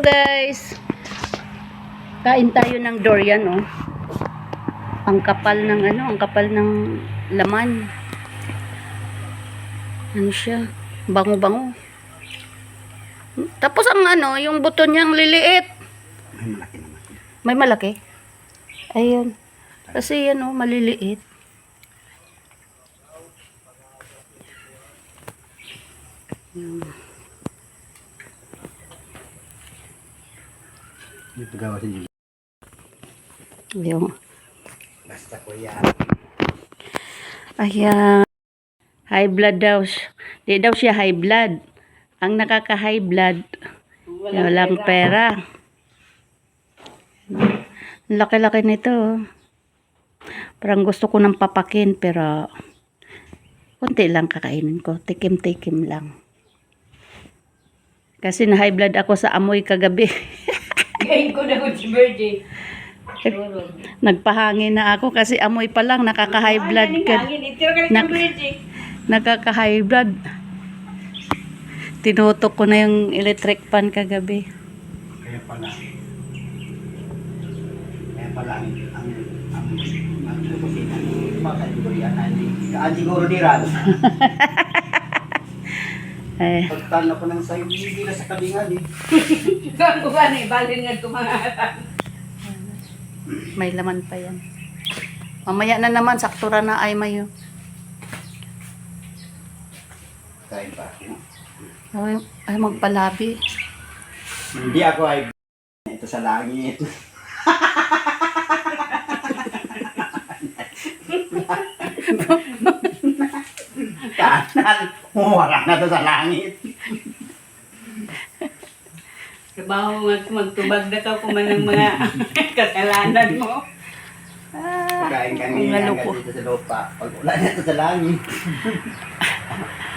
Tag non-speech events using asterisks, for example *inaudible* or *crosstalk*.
guys. Kain tayo ng durian, oh. Ang kapal ng ano, ang kapal ng laman. Ano siya? Bango-bango. Tapos ang ano, yung buto niyang liliit. May malaki naman. May malaki. Ayun. Kasi yan, oh, maliliit. Dito gawa si Julie. Yung, Basta ko yan. ayan. High blood daw. Di daw siya high blood. Ang nakaka-high blood, walang, pera. Ang Laki-laki nito. oh. Parang gusto ko nang papakin, pero konti lang kakainin ko. Tikim-tikim lang. Kasi na high blood ako sa amoy kagabi. *laughs* Ngayon ko na si Virgie. Nagpahangin na ako kasi amoy pa lang nakaka-high blood ka. Hangin, itiro ka Nak-. Nakaka-high blood. Tinutok ko na yung electric fan kagabi. Kaya pala. Kaya pala ang ang ang ang siguro yan. Kaan siguro ni Ran. Eh, Pagtan ako ng sayo, hindi na sa kabingan eh. *laughs* Ko ba na ibalin nga kumangatan? may laman pa yan. Mamaya na naman, saktura na ay mayo. Kain pa. Ay, ay magpalabi. Hindi ako ay ito sa langit. *laughs* Kanan, wala na to sa langit. Trabaho nga magtubag na ka kung man ng mga *laughs* kasalanan mo. Ah, ang kanina loko. hanggang dito sa lupa. Pag wala na to sa langit. *laughs*